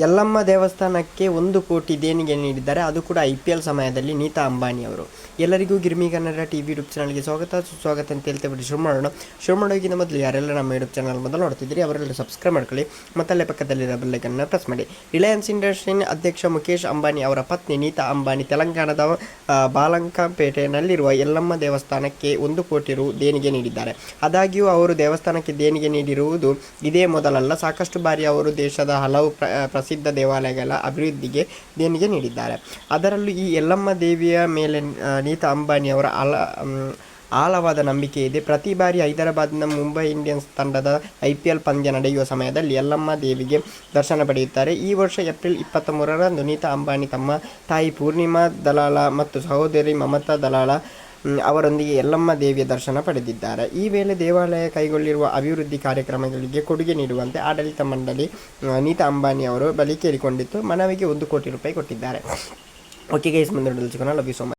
ಯಲ್ಲಮ್ಮ ದೇವಸ್ಥಾನಕ್ಕೆ ಒಂದು ಕೋಟಿ ದೇಣಿಗೆ ನೀಡಿದ್ದಾರೆ. ಅದು ಕೂಡ ಐ ಪಿ ಎಲ್ ಸಮಯದಲ್ಲಿ ನೀತಾ ಅಂಬಾನಿ ಅವರು. ಎಲ್ಲರಿಗೂ ಗಿರ್ಮಿ ಕನ್ನಡ ಟಿ ವಿ ಯೂಟ್ಯೂಬ್ ಚಾನಲ್ಗೆ ಸ್ವಾಗತ. ಸುಸ್ವಾಗತ ಅಂತ ಹೇಳ್ತಾ ಬಿಟ್ಟು ಶುರು ಮಾಡೋಣ ಶುರು ಮೊದಲು ಯಾರೆಲ್ಲ ನಮ್ಮ ಯೂಟ್ಯೂಬ್ ಚಾನಲ್ ಮೊದಲು ನೋಡ್ತಿದ್ರಿ ಅವರೆಲ್ಲ ಸಬ್ಸ್ಕ್ರೈಬ್ ಮಾಡ್ಕೊಳ್ಳಿ. ಮತ್ತಲ್ಲೇ ಪಕ್ಕದಲ್ಲಿರೋ ಬೆಲ್ಲೈಕನ್ನ ಪ್ರೆಸ್ ಮಾಡಿ. ರಿಲಯನ್ಸ್ ಇಂಡಸ್ಟ್ರಿನ ಅಧ್ಯಕ್ಷ ಮುಖೇಶ್ ಅಂಬಾನಿ ಅವರ ಪತ್ನಿ ನೀತಾ ಅಂಬಾನಿ ತೆಲಂಗಾಣದ ಬಾಲಂಕಾಪೇಟೆಯಲ್ಲಿರುವ ಯಲ್ಲಮ್ಮ ದೇವಸ್ಥಾನಕ್ಕೆ ಒಂದು ಕೋಟಿ ರು ದೇಣಿಗೆ ನೀಡಿದ್ದಾರೆ. ಆದಾಗ್ಯೂ ಅವರು ದೇವಸ್ಥಾನಕ್ಕೆ ದೇಣಿಗೆ ನೀಡಿರುವುದು ಇದೇ ಮೊದಲಲ್ಲ. ಸಾಕಷ್ಟು ಬಾರಿ ಅವರು ದೇಶದ ಹಲವು ಪ್ರ ಪ್ರಸಿದ್ಧ ದೇವಾಲಯಗಳ ಅಭಿವೃದ್ಧಿಗೆ ದೇಣಿಗೆ ನೀಡಿದ್ದಾರೆ. ಅದರಲ್ಲೂ ಈ ಯಲ್ಲಮ್ಮ ದೇವಿಯ ಮೇಲೆ ನೀತಾ ಅಂಬಾನಿ ಅವರ ಅಲ ಆಳವಾದ ನಂಬಿಕೆ ಇದೆ. ಪ್ರತಿ ಬಾರಿ ಹೈದರಾಬಾದ್ನ ಮುಂಬೈ ಇಂಡಿಯನ್ಸ್ ತಂಡದ ಐ ಪಿ ಎಲ್ ಪಂದ್ಯ ನಡೆಯುವ ಸಮಯದಲ್ಲಿ ಯಲ್ಲಮ್ಮ ದೇವಿಗೆ ದರ್ಶನ ಪಡೆಯುತ್ತಾರೆ. ಈ ವರ್ಷ ಏಪ್ರಿಲ್ ಇಪ್ಪತ್ತ ಮೂರರಂದು ನೀತಾ ಅಂಬಾನಿ ತಮ್ಮ ತಾಯಿ ಪೂರ್ಣಿಮಾ ದಲಾಲ ಮತ್ತು ಸಹೋದರಿ ಮಮತಾ ದಲಾಲ ಅವರೊಂದಿಗೆ ಯಲ್ಲಮ್ಮ ದೇವಿಯ ದರ್ಶನ ಪಡೆದಿದ್ದಾರೆ. ಈ ವೇಳೆ ದೇವಾಲಯ ಕೈಗೊಳ್ಳಿರುವ ಅಭಿವೃದ್ಧಿ ಕಾರ್ಯಕ್ರಮಗಳಿಗೆ ಕೊಡುಗೆ ನೀಡುವಂತೆ ಆಡಳಿತ ಮಂಡಳಿ ನೀತಾ ಅಂಬಾನಿ ಅವರು ಬಲಿ ಕೇಳಿಕೊಂಡಿತ್ತು ಮನವಿಗೆ ಒಂದು ಕೋಟಿ ರೂಪಾಯಿ ಕೊಟ್ಟಿದ್ದಾರೆ. ಓಕೆ ಗೈಸ್ ಮುಂದೆ ಲಭ್ಯ ಲವ್ ಯು ಸೊ ಮಚ್